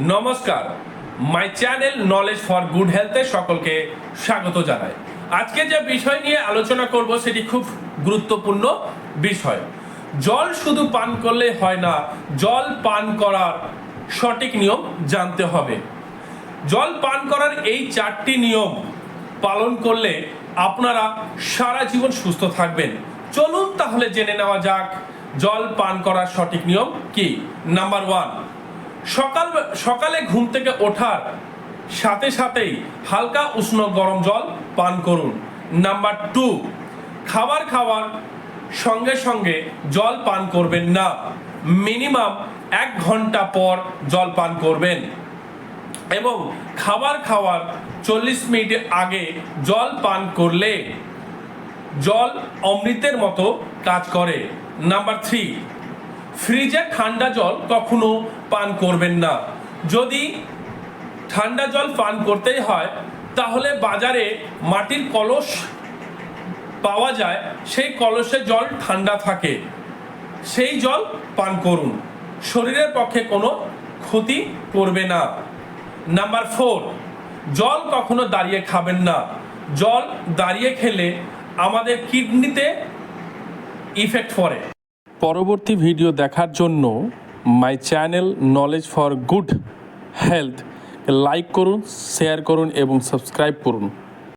নমস্কার। My channel knowledge for good হেলথে সকলকে স্বাগত জানাই। আজকে যে বিষয় নিয়ে আলোচনা করব সেটি খুব গুরুত্বপূর্ণ বিষয়। জল শুধু পান করলে হয় না, জল পান করার সঠিক নিয়ম জানতে হবে। জল পান করার এই চারটি নিয়ম পালন করলে আপনারা সারা জীবন সুস্থ থাকবেন। চলুন তাহলে জেনে নেওয়া যাক, জল পান করার সঠিক নিয়ম কি? নাম্বার ওয়ান সকাল সকালে ঘুম থেকে ওঠার সাথে সাথেই হালকা উষ্ণ গরম জল পান করুন। নাম্বার টু, খাবার খাওয়ার সঙ্গে সঙ্গে জল পান করবেন না। মিনিমাম এক ঘণ্টা পর জল পান করবেন। এবং খাবার খাওয়ার চল্লিশ মিনিট আগে জল পান করলে জল অমৃতের মতো কাজ করে। নাম্বার থ্রি ফ্রিজে ঠান্ডা জল কখনো পান করবেন না। যদি ঠান্ডা জল পান করতেই হয়, তাহলে বাজারে মাটির কলস পাওয়া যায়, সেই কলসে জল ঠান্ডা থাকে। সেই জল পান করুন। শরীরের পক্ষে কোনো ক্ষতি করবে না। নাম্বার ফোর, জল কখনো দাঁড়িয়ে খাবেন না। জল দাঁড়িয়ে খেলে আমাদের কিডনিতে ইফেক্ট পড়ে। পরবর্তী ভিডিও দেখার জন্য my channel knowledge for good health like করুন শেয়ার করুন এবং সাবস্ক্রাইব করুন।